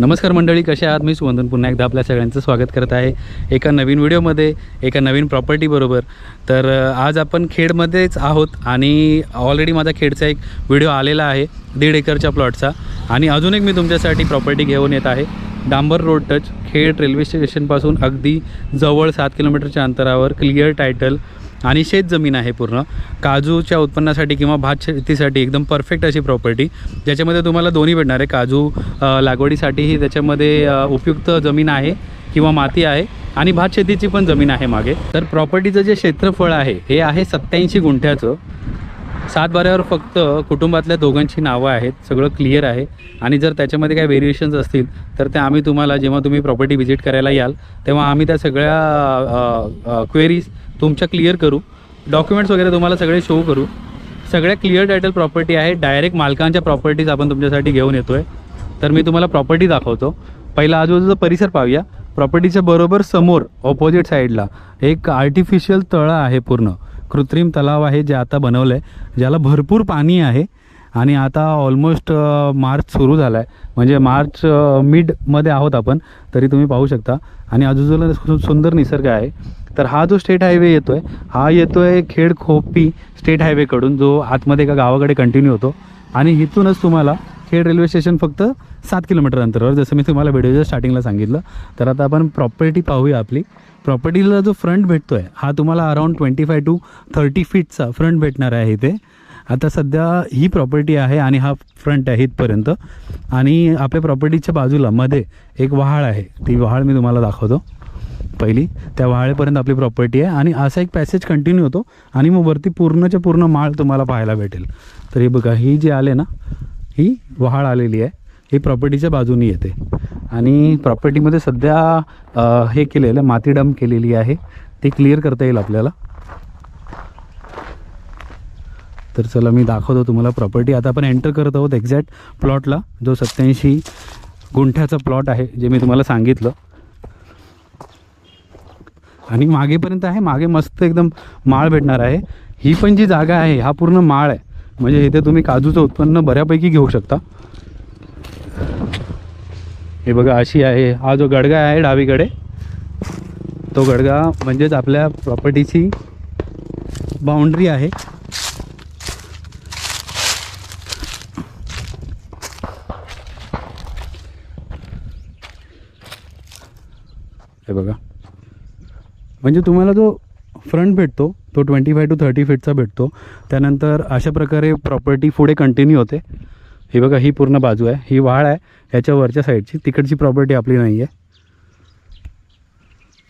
नमस्कार मंडळी कशा आहात? मी सुवंदन. पुन्हा एकदा आपल्या सगळ्यांचं स्वागत करत आहे एका नवीन व्हिडिओमध्ये एका नवीन प्रॉपर्टीबरोबर तर आज आपण खेडमध्येच आहोत आणि ऑलरेडी माझा खेडचा एक व्हिडिओ आलेला आहे दीड एकरच्या प्लॉटचा आणि अजून एक मी तुमच्यासाठी प्रॉपर्टी घेऊन येत आहे डांबर रोड टच खेड रेल्वे स्टेशनपासून अगदी जवळ सात किलोमीटरच्या अंतरावर क्लिअर टायटल आणि शेत जमीन आहे पूर्ण. काजूच्या उत्पन्नासाठी किंवा भात शेतीसाठी एकदम परफेक्ट अशी प्रॉपर्टी ज्याच्यामध्ये तुम्हाला दोन्ही भेटणार आहे. काजू लागवडीसाठीही त्याच्यामध्ये उपयुक्त जमीन आहे किंवा माती आहे आणि भात शेतीची पण जमीन आहे मागे. तर प्रॉपर्टीचं जे क्षेत्रफळ आहे हे आहे सत्याऐंशी गुंठ्याचं. सात बाऱ्यावर फक्त कुटुंबातल्या दोघांची नावं आहेत. सगळं क्लिअर आहे. आणि जर त्याच्यामध्ये काही व्हेरिएशन्स असतील तर ते आम्ही तुम्हाला जेव्हा तुम्ही प्रॉपर्टी व्हिजिट करायला याल तेव्हा आम्ही त्या सगळ्या क्वेरीज तुमच्या क्लिअर करू. डॉक्युमेंट्स वगैरे तुम्हाला सगळे शो करू. सगळ्या क्लिअर टायटल प्रॉपर्टी आहे डायरेक्ट मालकांच्या प्रॉपर्टीज आपण तुमच्यासाठी घेऊन येतो आहे तर मी तुम्हाला प्रॉपर्टी दाखवतो. पहिला आजूबाजूचा परिसर पाहूया. प्रॉपर्टीच्या बरोबर समोर ऑपोजिट साईडला एक आर्टिफिशियल तळं आहे पूर्ण. कृत्रिम तलाव आहे जे आता बनवलं आहे ज्याला भरपूर पाणी आहे. आणि आता ऑलमोस्ट मार्च सुरू झाला आहे म्हणजे मार्च मिडमध्ये आहोत आपण तरी तुम्ही पाहू शकता. आणि आजूबाजूला सुंदर निसर्ग आहे. तर हा जो स्टेट हायवे येतो आहे हा येतो आहे खेड खोपी स्टेट हायवेकडून जो आतमध्ये एका गावाकडे कंटिन्यू होतो. आणि इथूनच तुम्हाला खेड रेल्वे स्टेशन फक्त सात किलोमीटर अंतरावर जसं मी तुम्हाला व्हिडिओच्या स्टार्टिंगला सांगितलं. तर आता आपण प्रॉपर्टी पाहूया आपली. प्रॉपर्टीला जो फ्रंट भेटतो आहे हा तुम्हाला around twenty five to thirty फीटचा front भेटणार आहे इथे. आता सध्या ही प्रॉपर्टी आहे आणि हा फ्रंट आहे इथपर्यंत. आणि आपल्या प्रॉपर्टीच्या बाजूला मध्ये एक वहाळ आहे. ती वहाळ मी तुम्हाला दाखवतो. पहिली त्या वहाळेपर्यंत आपली प्रॉपर्टी आहे आणि असा एक पॅसेज कंटिन्यू होतो आणि मग वरती पूर्णच्या पूर्ण माळ तुम्हाला पाहायला भेटेल. तर हे बघा ही जी आले ना ही वहाळ आलेली आहे. ही प्रॉपर्टीच्या बाजूनी येते. आणि प्रॉपर्टीमध्ये सध्या हे केलेलं माती डंप केलेली आहे. ते क्लिअर करता येईल आपल्याला. तर चला मी दाखवतो तुम्हाला प्रॉपर्टी आता आपण एंटर करत आहोत एक्झॅक्ट प्लॉटला जो सत्याऐंशी गुंठ्याचा प्लॉट आहे जे मी तुम्हाला सांगितलं. आणि मागेपर्यंत आहे मागे मस्त एकदम माळ भेटणार आहे. ही पण जी जागा आहे हा पूर्ण माळ आहे. म्हणजे इथे तुम्ही काजूचं उत्पन्न बऱ्यापैकी घेऊ शकता. हे बघा अशी आहे. हा जो गडगा आहे डावीकडे तो गडगा म्हणजेच आपल्या प्रॉपर्टीची बाउंड्री आहे. हे बघा. म्हणजे तुम्हाला जो फ्रंट भेटतो तो ट्वेंटी फाय टू थर्टी फीटचा भेटतो. त्यानंतर अशा प्रकारे प्रॉपर्टी पुढे कंटिन्यू होते. ही बघा ही पूर्ण बाजू आहे. ही वाळ आहे. ह्याच्या वरच्या साईडची तिकडची प्रॉपर्टी आपली नाही आहे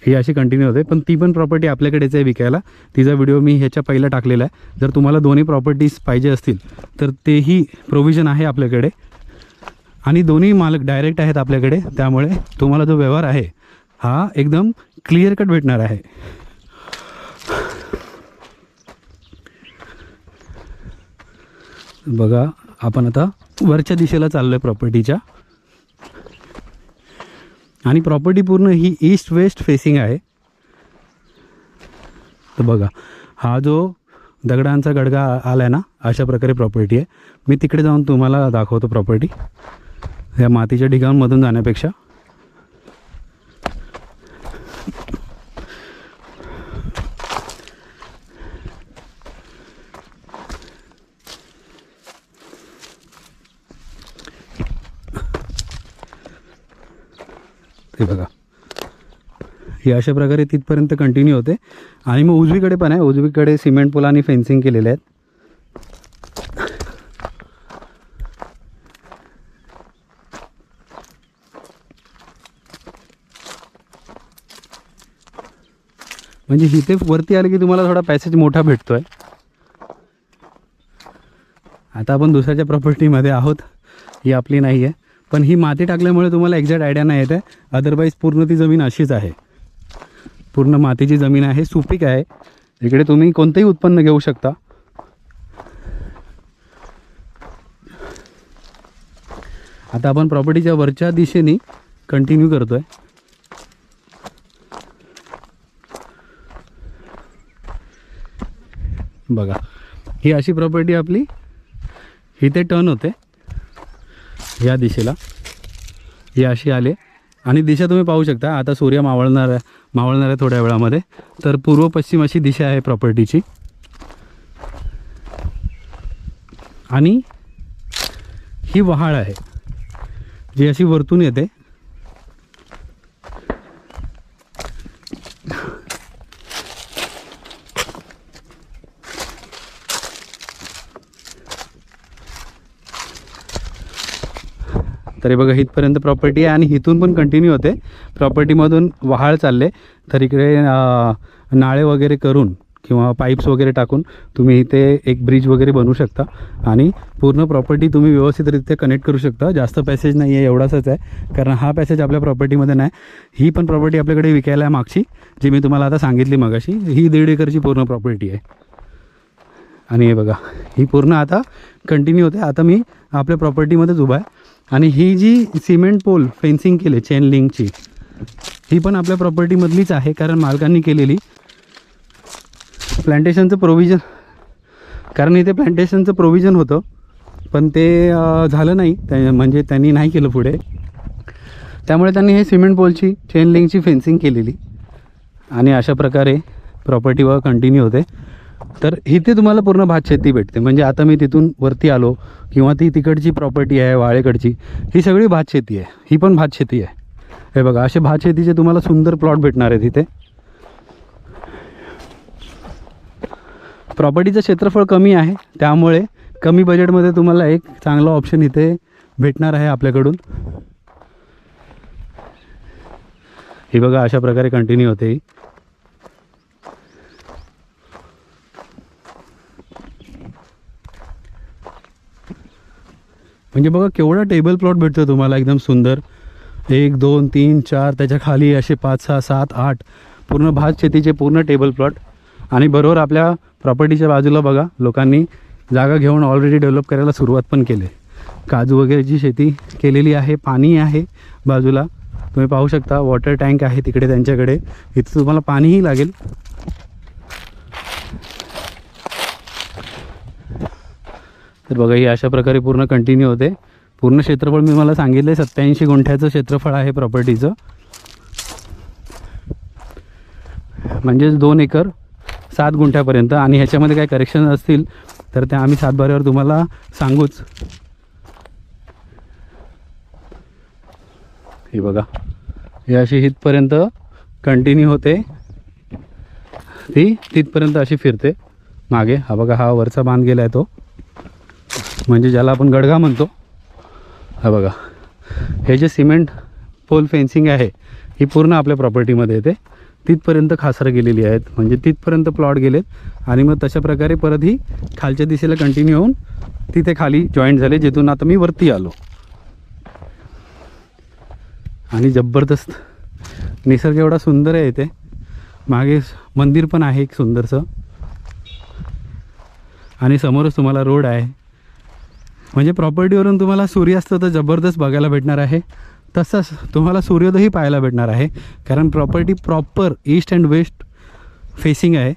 ही अशी कंटिन्यू होते. पण ती पण प्रॉपर्टी आपल्याकडेच आहे विकायला. तिचा व्हिडिओ मी ह्याच्या पहिला टाकलेला आहे. जर तुम्हाला दोन्ही प्रॉपर्टीज पाहिजे असतील तर तेही प्रोव्हिजन आहे आपल्याकडे. आणि दोन्ही मालक डायरेक्ट आहेत आपल्याकडे. त्यामुळे तुम्हाला जो व्यवहार आहे हा एकदम क्लिअर कट भेटणार आहे. बघा आपण आता वरच्या दिशेला चाललो आहे प्रॉपर्टीच्या आणि प्रॉपर्टी पूर्ण ही ईस्ट वेस्ट फेसिंग आहे. तर बघा हा जो दगडांचा गडगा आला आहे ना अशा प्रकारे प्रॉपर्टी आहे. मी तिकडे जाऊन तुम्हाला दाखवतो प्रॉपर्टी या मातीच्या ढिगांमधून जाण्यापेक्षा. हे बघा. हे अशा प्रकारे तिथपर्यंत कंटिन्यू होते. आणि मग उजवीकडे पण आहे. उजवीकडे सिमेंट पूल आणि फेन्सिंग केलेले आहेत. म्हणजे इथे वरती आले की तुम्हाला थोडा पॅसेज मोठा भेटतोय. आता आपण दुसऱ्याच्या प्रॉपर्टीमध्ये आहोत. ही आपली नाही आहे पण ही माती टाकल्यामुळे तुम्हाला एक्झॅक्ट आयडिया नाही येत आहे. अदरवाईज पूर्ण ती जमीन अशीच आहे. पूर्ण मातीची जमीन आहे सुपीक आहे. इकडे तुम्ही कोणतंही उत्पन्न घेऊ शकता. आता आपण प्रॉपर्टीच्या वरच्या दिशेने कंटिन्यू करतोय. बघा ही अशी प्रॉपर्टी आपली इथे टर्न होते. या दिशेला. ही अशी आले. आणि दिशा तुम्ही पाहू शकता. आता सूर्य मावळणार आहे मावळणार आहे थोड्या वेळामध्ये. तर पूर्व पश्चिम अशी दिशा आहे प्रॉपर्टीची आणि ही वहाळ आहे. जी अशी वरतून येते. तरी बघा इथपर्यंत प्रॉपर्टी आहे आणि इथून पण कंटिन्यू होते. प्रॉपर्टीमधून वहाळ चालले. तर इकडे नाळे वगैरे करून किंवा पाईप्स वगैरे टाकून तुम्ही इथे एक ब्रिज वगैरे बनवू शकता. आणि पूर्ण प्रॉपर्टी तुम्ही व्यवस्थितरित्या कनेक्ट करू शकता. जास्त पॅसेज नाही आहे एवढासाच आहे. कारण हा पॅसेज आपल्या प्रॉपर्टीमध्ये नाही. ही पण प्रॉपर्टी आपल्याकडे विकायला आहे मागची जी मी तुम्हाला आता सांगितली मगाशी. ही दीड एकरची पूर्ण प्रॉपर्टी आहे. आणि हे बघा ही पूर्ण आता कंटिन्यू होते. आता मी आपल्या प्रॉपर्टीमध्येच उभा आहे. आणि ही जी सिमेंट पोल फेन्सिंग केली चेन लिंकची ही पण आपल्या प्रॉपर्टीमधलीच आहे कारण मालकांनी केलेली. प्लांटेशनचं प्रोव्हिजन कारण इथे प्लांटेशनचं प्रोव्हिजन होतं पण ते झालं नाही. त्या म्हणजे त्यांनी नाही केलं पुढे. त्यामुळे त्यांनी हे सिमेंट पोलची चेन लिंकची फेन्सिंग केलेली. आणि अशा प्रकारे प्रॉपर्टीवर कंटिन्यू होते. तर इथे तुम्हाला पूर्ण भात शेती भेटते. म्हणजे आता मी तिथून वरती आलो किंवा ती तिकडची प्रॉपर्टी आहे वाळेकडची ही सगळी भात शेती आहे. ही पण भात शेती आहे. हे बघा असे भात शेतीचे तुम्हाला सुंदर प्लॉट भेटणार आहेत तिथे प्रॉपर्टीचं क्षेत्रफळ कमी आहे. त्यामुळे कमी बजेटमध्ये तुम्हाला एक चांगला ऑप्शन इथे भेटणार आहे आपल्याकडून. ही बघा अशा प्रकारे कंटिन्यू होते म्हणजे बघा केवढा टेबल प्लॉट भेटतो तुम्हाला एकदम सुंदर. एक दोन तीन चार त्याच्याखाली असे पाच सहा सात आठ. पूर्ण भात शेतीचे पूर्ण टेबल प्लॉट आणि बरोबर आपल्या प्रॉपर्टीच्या बाजूला बघा लोकांनी जागा घेऊन ऑलरेडी डेव्हलप करायला सुरुवात पण केली. काजू वगैरेची शेती केलेली आहे पाणी आहे बाजूला. तुम्ही पाहू शकता वॉटर टँक आहे तिकडे त्यांच्याकडे. इथं तुम्हाला पाणीही लागेल. तर बघा ही अशा प्रकारे पूर्ण कंटिन्यू होते. पूर्ण क्षेत्रफळ मी मला सांगितलं आहे सत्याऐंशी गुंठ्याचं क्षेत्रफळ आहे प्रॉपर्टीचं म्हणजेच दोन एकर सात गुंठ्यापर्यंत. आणि ह्याच्यामध्ये काही करेक्शन असतील तर त्या आम्ही सातबाऱ्यावर तुम्हाला सांगूच. हे बघा हे अशी इथपर्यंत कंटिन्यू होते. ती तिथपर्यंत अशी फिरते. मागे हा बघा हा वरचा बांध गेला आहे तो. म्हणजे ज्याला आपण गडगा म्हणतो. हा बघा. हे जे सिमेंट पोल फेन्सिंग आहे ही पूर्ण आपल्या प्रॉपर्टीमध्ये येते. तिथपर्यंत खासरं गेलेली आहेत. म्हणजे तिथपर्यंत प्लॉट गेलेत. आणि मग तशा प्रकारे परत ही खालच्या दिशेला कंटिन्यू होऊन तिथे खाली जॉईंट झाले जिथून आता मी वरती आलो. आणि जबरदस्त. निसर्ग एवढा सुंदर आहे इथे. मागे मंदिर पण आहे एक सुंदरसं. आणि समोरच तुम्हाला रोड आहे. म्हणजे प्रॉपर्टीवरून तुम्हाला सूर्यास्त तर जबरदस्त बघायला भेटणार आहे. तसंच तुम्हाला सूर्योदयही पाहायला भेटणार आहे. कारण property proper east and west facing आहे.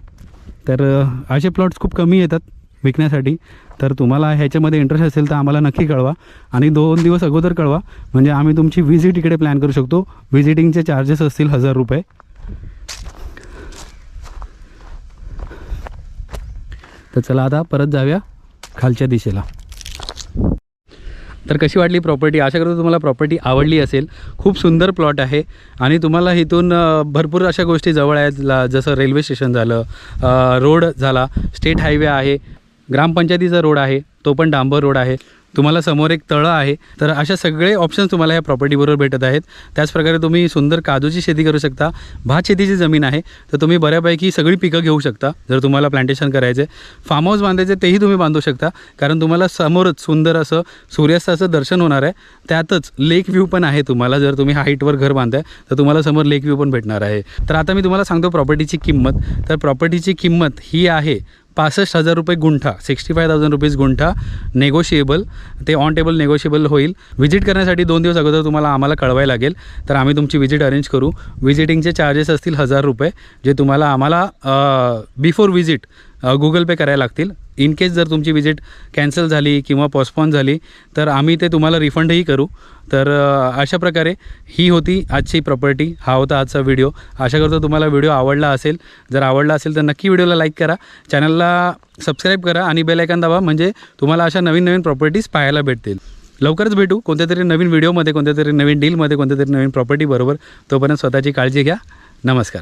तर असे प्लॉट्स खूप कमी येतात विकण्यासाठी. तर तुम्हाला ह्याच्यामध्ये इंटरेस्ट असेल तर आम्हाला नक्की कळवा. आणि दोन दिवस अगोदर कळवा. म्हणजे आम्ही तुमची व्हिजिट इकडे प्लॅन करू शकतो. व्हिजिटिंगचे चार्जेस असतील हजार रुपये. तर चला आता परत जाऊया खालच्या दिशेला. तर कशी वाटली प्रॉपर्टी आशा करतो तुम्हाला प्रॉपर्टी आवडली असेल. खूप सुंदर प्लॉट आहे. आणि तुम्हाला इथून भरपूर अशा गोष्टी जवळ आहेत. जसं रेल्वे स्टेशन झालं रोड झाला स्टेट हायवे आहे. ग्रामपंचायतीचा रोड आहे तो पण डांबर रोड आहे. तुम्हाला समोर एक तळं आहे. तर अशा सगळे ऑप्शन्स तुम्हाला या प्रॉपर्टीबरोबर भेटत आहेत. त्याचप्रकारे तुम्ही सुंदर काजूची शेती करू शकता. भात शेतीची जमीन आहे. तर तुम्ही बऱ्यापैकी सगळी पिकं घेऊ शकता. जर तुम्हाला प्लांटेशन करायचं आहे फार्म हाऊस बांधायचे तेही तुम्ही बांधू शकता. कारण तुम्हाला समोरच सुंदर असं सूर्यास्ताचं दर्शन होणार आहे. त्यातच लेक व्ह्यू पण आहे तुम्हाला. जर तुम्ही हाईटवर घर बांधताय तर तुम्हाला समोर लेक व्ह्यू पण भेटणार आहे. तर आता मी तुम्हाला सांगतो प्रॉपर्टीची किंमत. तर प्रॉपर्टीची किंमत ही आहे पासष्ट हजार रुपये गुंठा सिक्स्टी फाय थाउजंड रुपीज गुंठा नेगोशिएबल ते ऑन टेबल नेगोशिएबल होईल. व्हिजिट करण्यासाठी दोन दिवस अगोदर तुम्हाला आम्हाला कळवायला लागेल. तर आम्ही तुमची व्हिजिट अरेंज करू. व्हिजिटिंगचे चार्जेस असतील हजार रुपये जे तुम्हाला आम्हाला बिफोर व्हिजिट गुगल पे करायला लागतील. इन केस जर तुमची विजिट कॅन्सल झाली किंवा पोस्टपॉन झाली तर आम्ही ते तुम्हाला रिफंडही करू. तर अशा प्रकारे ही होती आजची प्रॉपर्टी हा होता आजचा व्हिडिओ आशा करतो तुम्हाला व्हिडिओ आवडला असेल. जर आवडला असेल तर नक्की व्हिडिओला लाईक करा. चॅनलला सबस्क्राईब करा आणि बेल आयकॉन दाबा म्हणजे तुम्हाला अशा नवीन नवीन प्रॉपर्टीज पाहायला भेटतील. लवकरच भेटू कोणत्या तरी नवीन व्हिडिओमध्ये कोणत्या तरी नवीन डीलमध्ये कोणत्या तरी नवीन प्रॉपर्टी बरोबर. तोपर्यंत स्वतःची काळजी घ्या. नमस्कार.